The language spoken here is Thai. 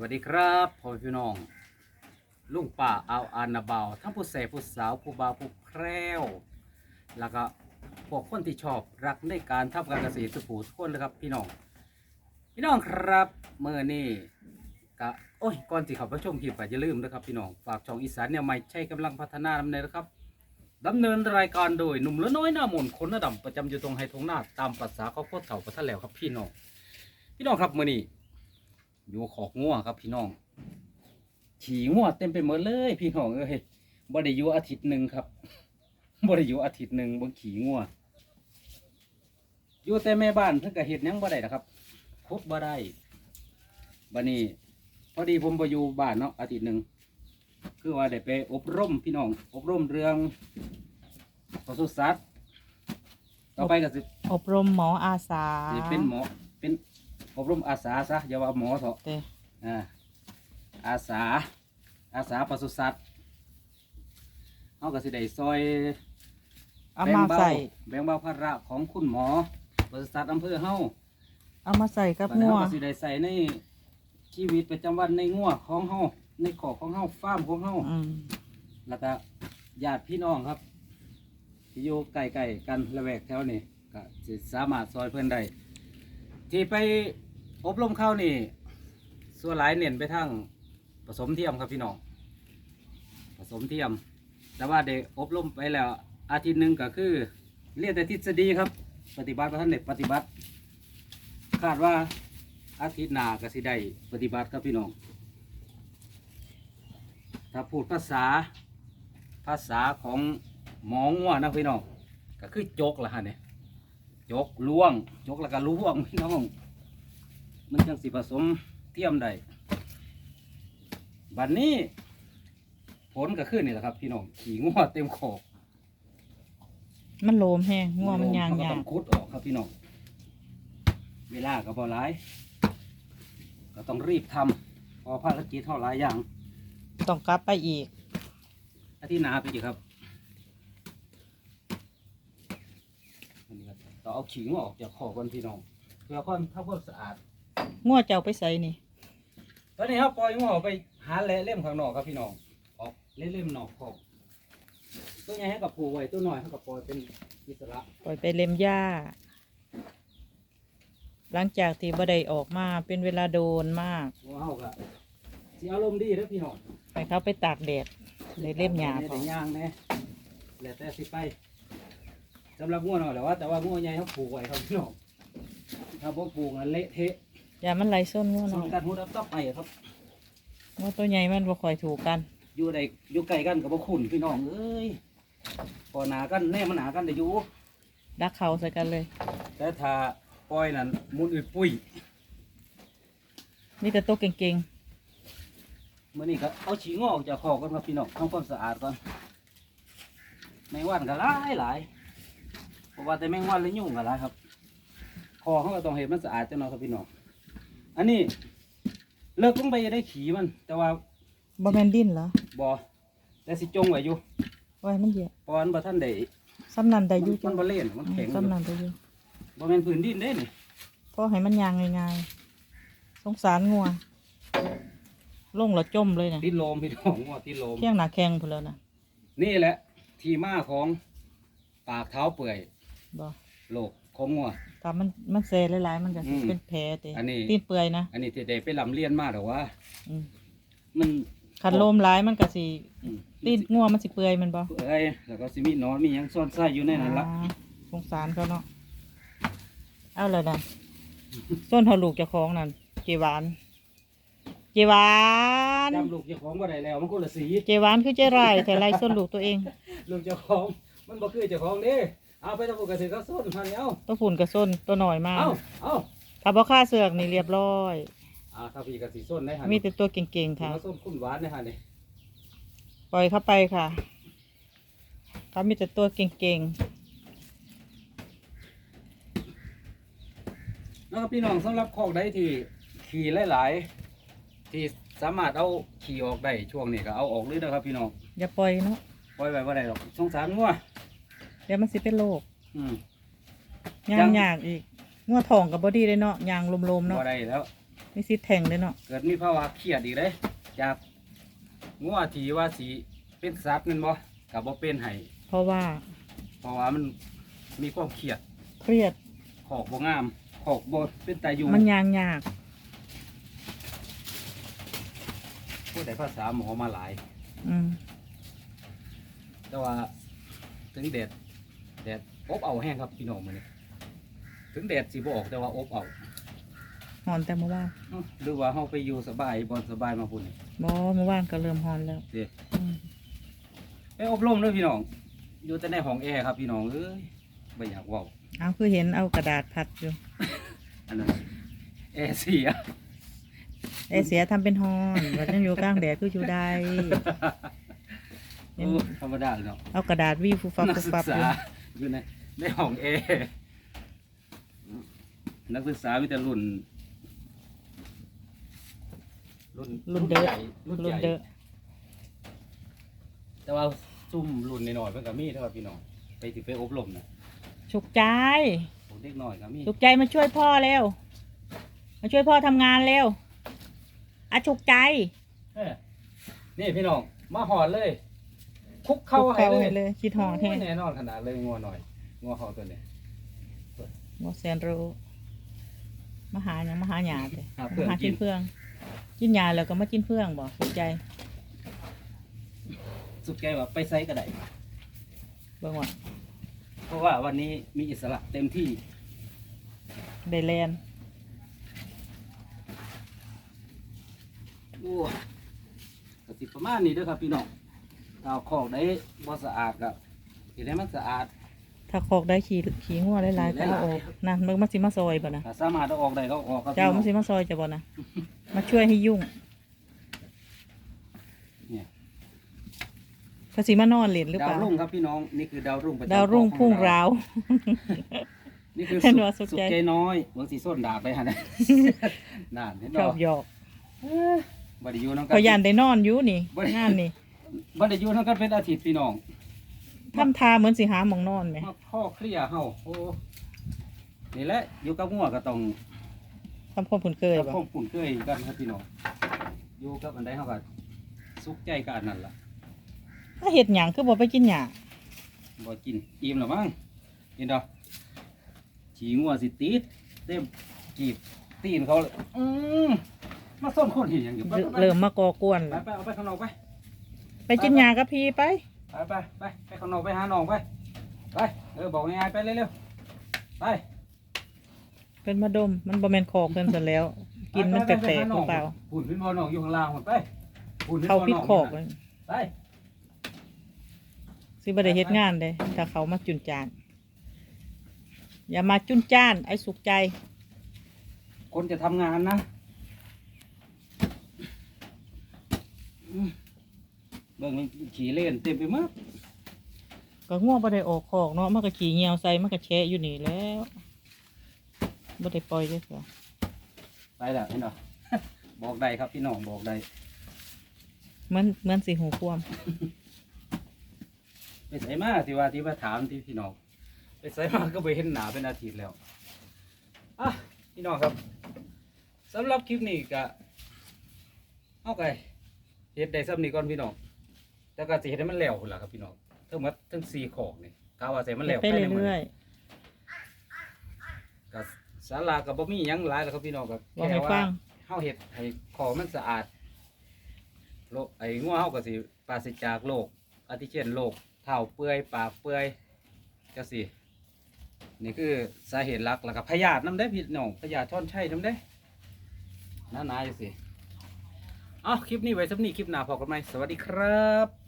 วัสดีครับพ่อพี่น้อง ลุงป่าเอาอานาบาวทั้งผู้แสผู้สาวผู้บ่าวผู้แคล้วแล้วก็พวกคนที่ชอบรักในการทำการเกษตรสุขูทุกคนเลยครับพี่น้อง พี่น้องครับเมื่อนี้ก็โอ้ยก่อนที่เขาไปชมคลิปก็อย่าลืมนะครับพี่น้องฝากช่องอีสานเนี่ยไม่ใช่กำลังพัฒนาดำเนินนะครับดำเนินรายการโดยหนุ่มละน้อยหน้ามนคนหน้าดำประจำอยู่ตรงไฮทงหน้าตามภาษาเขาโคตรเถ่าประทันแล้วครับพี่น้อง พี่น้องครับเมื่อนี้ อยู่ขอกงัวครับพี่น้อง ฉี่งัวเต็มไปหมดเลย พี่น้องเอ้ยบ่ได้อยู่อาทิตย์หนึ่งครับบ่ได้อยู่อาทิตย์หนึ่งบนขี่งัวอยู่แต่แม่บ้านเพิ่นก็เฮ็ดหยังบ่ได้นะครับคุดบ่ได้บัดนี้ พอดีผมบ่อยู่บ้านเนาะอาทิตย์หนึ่งคือว่าได้ไปอบรมพี่น้อง อบรมเรื่องปศุสัตว์ต่อไปก็สิอบรมหมออาสา สิเป็นหมอเป็น อบรมอาสาซะอย่าว่าหมอเถอะเต้อ่าอาสา อาสาปศุสัตว์เขาก็สิได้ซอยเอาแบ่งมาเบาใส่แบ่งเบาภาระของคุณหมอปศุสัตว์อำเภอเฮาเอามาใส่กับบัดนี้งัวเขาก็สิได้ใส่ในชีวิตประจำวันในงัวของเฮาในขอกของเฮาฟาร์มของเฮาอืมแล้วก็ญาติพี่น้องครับที่อยู่ใกล้ๆกันละแวกแถวนี้ก็สิสามารถซอยเพื่อนได้ที่ไป อบรมเข้านี่ ส่วนหลายเน้นไปทางผสมเทียมครับพี่น้องผสมเทียม แต่ว่าเด็กอบรมไปแล้ว อาทิตย์หนึ่งก็คือ เรียนแต่ทฤษฎีครับ ปฏิบัติพระท่านเด็กปฏิบัติ คาดว่าอาทิตย์หน้าก็สิได้ปฏิบัติครับพี่น้อง ถ้าพูดภาษาภาษาของหมองัวนะพี่น้องก็คือจกละฮะเนี่ยจกล่วง จกแล้วก็ล่วงพี่น้อง มันจังสิผสมเทียมได้บัดนนี้ ผลก็ขึ้นนี่แหละครับ พี่น้องขี่งัวเต็มขอกมันโลมแห้งงัวมันยางเขก็ยาต้งองคุดออกครับพี่น้องเวลาก็พอหลาย ก็ต้องรีบทำเพอภารกิจเท่าหลายอย่าง ต้องกลับไปอีก อาทิตย์หน้าไปอีกครับอันนี้ก็ต้องเอาขิงออกจากคอก่อนพี่น้องเพื่อความถ้าความสะอาด งัวเจ้าไปใส่นี่ ตอนนี้ครับปล่อยงัวออกไปหาแหละเล่มข้างนอกครับพี่น้องออกเล่เล่มนอกคอกตัวใหญ่ให้กับผูไว้ตัวน้อยให้กับปล่อยเป็นอิสระปล่อยไปเล็มหญ้า หลังจากที่บ่ได้ออกมาเป็นเวลาโดนมากงัวเฮาก็สิอารมณ์ดีเด้อพี่น้องไปเขาไปตากแดดเลยเล่มหญ้าพพออย่างแน่แล้วแต่สิไปสำหรับงัวน้อยแหละว่าแต่ว่างัวใหญ่เขาผูกไว้ครับพี่น้องถ้าบ่ผูกงั้นเละเทะ อย่ามันไหลส้นงัวส่น้วอนยการหูดับต่อไปครับงัวตัวใหญ่มันบ่ค่อยถูกกัน อยู่ใดอยู่ไกลกันกับบ่คุ้นพี่น้องเอ้ยพอหนากันแน่มันหนากันได้อยู่ ดักเขาใส่กันเลย แต่ถ้าปล่อยนั่นมุนอึดปุ้ยนี่แต่ตัวเก่งมื่อนี้ก็เอาฉีงออกจากคอก่อนครับพี่น้องทำความสะอาดก่อนแมงวันก็หลายหลายเพราะว่าแต่แมงวันและยุ่งก็หลายครับคอเขาก็ต้องเห็นมันสะอาดจังเนาะครับพี่น้อง อันนี้ เลิกลงไปจะได้ขี่มัน แต่ว่าๆบ่แม่นดิ้นเหรอบ่แต่สิจงไว้อยู่ไว้มันเหยียบเพราะมันบ่ทันได้ซ้ำนันได้มันอยู่มันบ่เล่นมันแข็งอยู่ซ้ำนันได้อยู่บ่แม่นพื้นดินเด้นี่พอให้มันยางง่ายๆสงสารงัวลงแล้วจมเลยนะติดโลมพี่น้องว่าติดโลม เที่ยงหนาแข้งพุ่นแล้วนะนี่แหละ ที่มาของปากเท้าเปื่อยบ่โรคของงัว ถ้ามันมันเซหลายๆ มันก็สิอืมเป็นแผลเตะอันนี้ ตีนเปื่อยนะอันนี้ที่ได้ไปลำเลียนมาแต่ว่าอืมมันคันโลมหลายมันก็สิอืมตีนงัวมันสิเปื่อยแมันบ่เอ้ยแล้วก็สิมีหนอนมีหยังซ่อนไส้อยู่ในนั้นละ อ่าสงสารเขาเนาะเอาเลยนะต้นเท่าลูกเจะคล้าของนั่นเจหวาน เจหวาน จำลูกเจ้าของบ่ได้แล้วมันคนละสีเจหวานคือเจไรแต่ไรส้นลูกตัวเอง ลูกเจ้าของมันบ่คือเจ้าของเด้ เอาไปทำปกติเขาส้นพันเอาตัวฝุ่นกับส้นตัวหน่อยมากเอาเอาถ้าบ่ค่าเสือกนี่เรียบร้อย อ่าถ้าพี่กับสีส้นได้หันมีแต่ตัวเก่งๆค่ะเขาส้นคุณหวานได้หันนี่ปล่อยเข้าไปค่ะเขามีแต่ตัวเก่งนะครับพี่น้องสำหรับคอกใดที่ขี่หลายๆ ที่สามารถเอาขี่ออกได้ช่วงนี้ก็เอาออกเลยนะครับพี่น้องๆ อย่าปล่อยเนาะ ปล่อยไว้บ่ได้หรอกสงสารงัว เดี๋ยวมันสิเป็นโรคอืม ยางยากอีกงัวทองกับบอดี้เลยเนาะยางลมๆเนาะบ่ได้แล้ว มีสิทธิ์แทงเลยเนาะเกิดมีภาวะเครียดอีกเลยจากงัวทีว่าสีเป็นสัตว์แมันบ่กับบ่เป็นให้เพราะว่าเพราะว่ามันมีความเครียดเครียดขอกบ่งามขอกบ่เป็นตาอยู่มันยางยากผู้ใดภาษาหมอมาหลาย อืมแต่ว่าถึงแดด แดดอบเอาแห้งครับพี่น้องมื้อนี้ถึงแดดสิบ่ออกแต่ว่าอบเอาหอนแต่เมื่อวานเอ้าหรือว่าเฮาไปอยู่สบายบ่สบายมาพุ่นนี่บ่เมื่อวานก็เริ่มหอนแล้วเด้อืมไปอบรมเด้อพี่น้อง อยู่แต่ในห้องแอร์ครับพี่น้องเอ้ยบ่อยากเว้าเอาคือเห็นเอากระดาษพัดอยู่อันนั้นแอร์เสีย ไอเสียทำเป็นหอนว่าจังอยู่กลางแดดคืออยู่ได้ โอ้ธรรมดาเลยเนาะเอากระดาษวีฟูฟับนักฟูศึฟักบอษายู่ อยู่ในในห้องแอร์นักศึกษามีแต่รุ่น รุ่นรุ่นเด้อ ใหญ่รุ่นรุ่ใหนญ่เด้อแต่ว่าซุ่มรุ่นน้อยๆเพิ่นก็มีเท่ากับพี่น้องไปที่ไปอบรมนะฉุกใจ ผมเด็กน้อยก็มีฉุกใจมาช่วยพ่อเร็ว มาช่วยพ่อทำงานเร็วอะฉุกใจ เอ้ยนี่พี่น้องมาหอดเลย คุกเข้าคุกให้เข้าเลยให้เลยคิดหอดแท้โยแน่นอนขนาดเลยงัวหน่อยงัวเขาตัวนี้บ่แสนรู้มาหาหยังมาหาหยาเด้หาเพื่อนมาหากิกินนเพื่องกินยาแล้วก็มากินเพื่องบ่ฉุกใจ สุดแกว่าไปไซก็ได้เบิ่งว่าเพราะว่าวันนี้มีอิสระเต็มที่ได้แลนโอ้กสิประมาณนี้เด้อครับพี่น้อง ถ้าเอาของได้บ่สะอาดก็เห็นให้มันสะอาด ถ้าคอกได้ขี่ขี่งัวหลายๆก็เอาออกนั่นมึงมาสิมาซอยบ่นะถ้าสามารถเอาออกได้ก็ออกครับเจ้าพี่น้มาองสิมาซอยจะบ่นะมาช่วยให้ยุ่งเนี่ยเขาสิมานอนเล่นหรือดาเปวล่ารุ่งครับพี่น้องนี่คือดาวรุ่งประจำดาวรุ่งของพุ่งเราว นี่คือเห็นว่าสุสุดดใจ ใจน้อยเมืองสีส้นดาบไปฮะนะ นานเห็นชอบ่บหยอกบ่ได้อยู่น้ำกั เขายันได้นอนอยู่นี่ บ่ได้ งานนี่ บ่ได้อยู่น้ำกันเป็นอาทิตย์พี่น้อง ทำทาเหมือนสิหาหมองนอนไหมมาพ่อเคลียร์เฮาโอ้นี่แหละอยู่กับงัวก็ต้องทำความผุนเคยกับบ่คงปุ่นเคยกันครับพี่น้องอยู่กับอันใดเฮาก็สุขใจกับอันนั้นล่ะถ้าเห็ดหยังคือบ่ไปกินหยาบ่กินอิ่มแล้วมั้งเห็นดอกขี่งัวสิติดเต็มกีบตีนเขาเลยอืมมาส้นคนเห็นหยังอยู่ไปไปไปเริ่มมาก่อกวนไปแล้ว ไปเอาไปข้างนอกไป ไปกินหยากับพี่ไป ไปไปไปไปข้างนอกไปหาน้องไป ไป เออบอกง่ายๆไปเร็วๆไป เป็นมาดม มันบ่แม่นคอกเพิ่นซะแล้ว กินมันแปลกๆหรือเปล่าหุ่นพินพอน้องอยู่ข้างล่างหมดไปหุ่นเขาพิษคอกเลเลยยไป สิบ่ได้เฮ็ดงานเด้ถ้าเขามาจุนจาน อย่ามาจุนจ้าน ไอ้สุขใจ คนจะทำงานนะอืม เบิ่งมันขี่เล่นเต็มไปหมดก็ง่วงบ่ได้ออกคอกเนาะมันก็ขี่เหี่ยวใส่มันก็แชะอยู่นี่แล้วบ่ได้ปล่อยเลยค่ะไปแล้วเห็นเหรอบอกได้ครับพี่น้องบอกได้เหมือนเหมือนสิหูความไปใส่มาที่ว่าที่ว่าถามที่พี่น้องไปใส่มาก็ไปเห็นหนาเป็นอาทิตย์แล้วอะพี่น้องครับสำหรับคลิปนี้ก็เอาไงเฮ็ดได้ซ้ำนี้ก่อนพี่น้อง แต่ก็สิเฮ็ดให้มันแล้วพุ่นล่ะครับพี่น้องทั้งหมดทั้งสี่ของนี่กาว่าใส่มันแล้วไปภายในมื้อเรื่นี้อยก็ศาลาก็บ่มีหยังหลายแล้วครับพี่น้องก็ๆบอกแค่ให้ว่าฟังเฮาเฮ็ดให้ของมันสะอาดโรคไอ้งัวเฮาก็สิปราศจากโรคอาทิเช่นโรคเท้าเปื่อยปากเปื่อยจังซี่นี่คือสาเหตุหลักแล้วก็พยาธินำได้พี่น้องพยาธิท่อนไช่นำได้หนาๆจังซี่เอ้าคลิปนี้ไว้สำนี้คลิปหน้าพอกันใหม่สวัสดีครับ